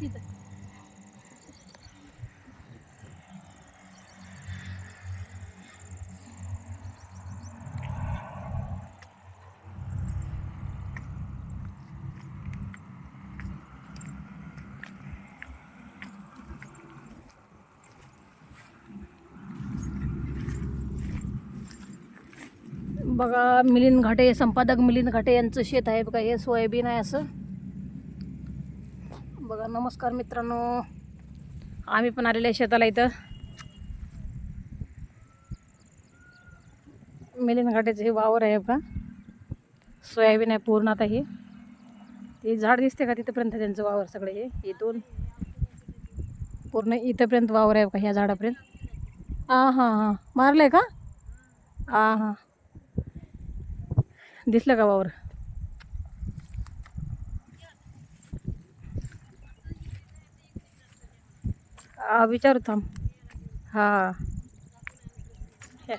तिथं. बघा मिलिंद घाटे संपादक मिलिंद घाटे यांचं शेत आहे. बघा हे सोयाबीन आहे असं. बघा नमस्कार मित्रांनो. आम्ही पण आलेले आहे शेताला इथं. मिलिंद घाटेचं हे वावर आहे बघा. सोयाबीन आहे पूर्ण आता हे. ते झाड दिसते का तिथंपर्यंत त्यांचं वावर सगळे हे? इथून पूर्ण इथंपर्यंत वावर आहे का ह्या झाडापर्यंत. हां हां हां. मारलं आहे का? हां हां. दिसलं का वावर? विचारू थांब. हा हे.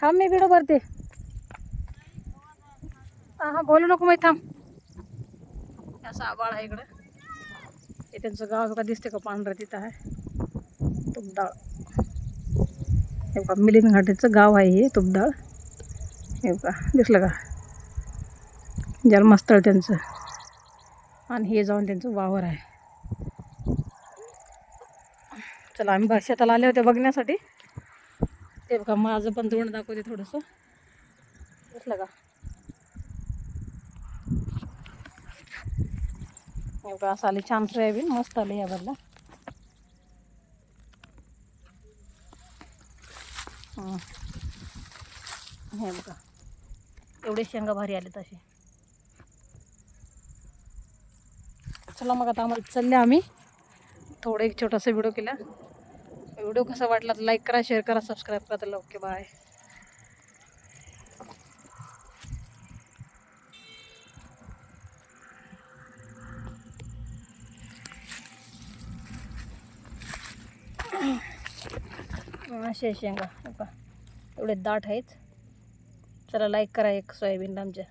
थांब मी व्हिडिओ भरते. हा हा बोलू नको माहिती थांब. असं आबाळ आहे इकडं. हे त्यांचं गाव का दिसते का पांढरं तिथं आहे. तुपदाळ. हे बघा मिलिंद घाटेचं गाव आहे हे तुपदाळ. हे बघा दिसलं का? जन्मस्थळ त्यांचं. आणि हे जाऊन त्यांचं वावर आहे. चला आम्ही बा- शेताला आले होते बघण्यासाठी. ते बघा माझं पण तोंड दाखवते थोडंसं. दिसलं का? हे असं आले. छान सोयाबीन मस्त आले या बदला हे. बघा. एवढे शेंगा भारी आले तसे चला मग आता आम्हाला चालले आम्ही. थोडं एक छोटासा व्हिडिओ केला. व्हिडिओ कसा वाटला तर लाईक करा शेअर करा सबस्क्राईब करा. तर ओके बाय असे शेंगा. एवढे दाट आहेत. चला लाईक करा एक सोयाबीन आमच्या.